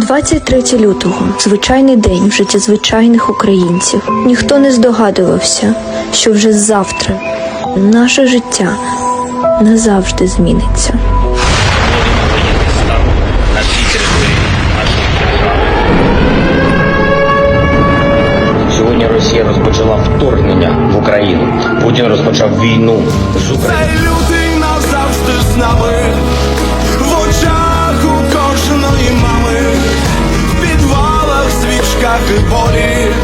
23 лютого звичайний день в житті звичайних українців. Ніхто не здогадувався, що вже завтра наше життя назавжди зміниться. Сьогодні Росія розпочала вторгнення в Україну. Путін розпочав війну з Україною. Цей лютий назавжди з нами, свічках і болі,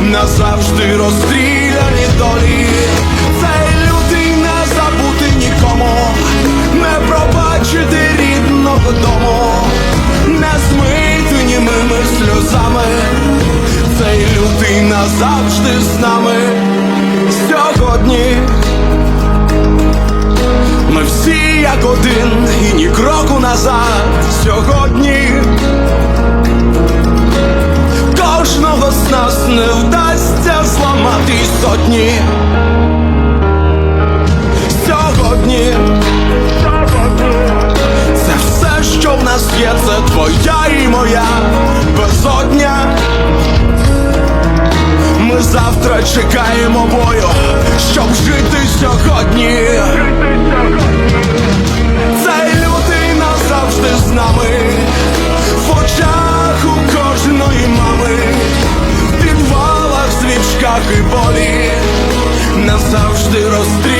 назавжди розстріляні долі. Цей лютий не забути нікому, не пробачити рідного дому, не змити німими сльозами. Цей лютий назавжди з нами сьогодні. Ми всі як один, і ні кроку назад сьогодні. Нас є, це твоя і моя безодня. Ми завтра чекаємо бою, щоб жити сьогодні. Цей лютий назавжди з нами, в очах у кожної мами, в підвалах, свічках і болі, назавжди розстріляні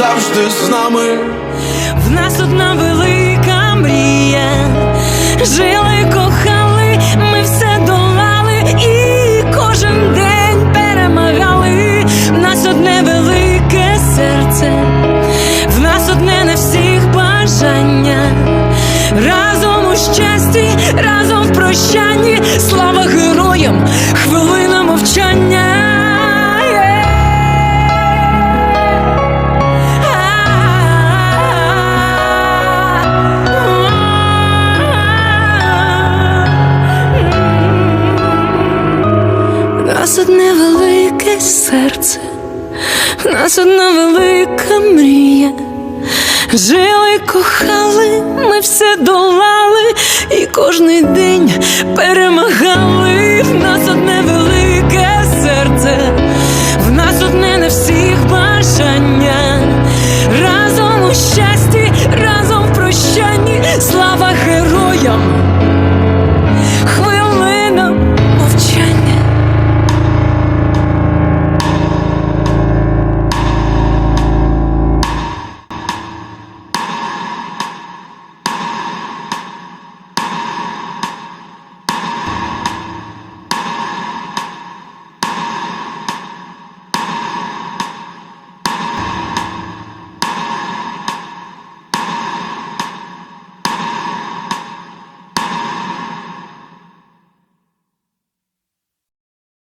люди назавжди з нами. В нас одна велика мрія. Жили, кохали, ми все долали і кожен день перемагали. В нас одне велике серце, в нас одне на всіх бажання. Разом у щасті, разом в прощанні. Слава героям, хвилина серце, в нас одна велика мрія. Жили, кохали, ми все долали, і кожний день перемагали.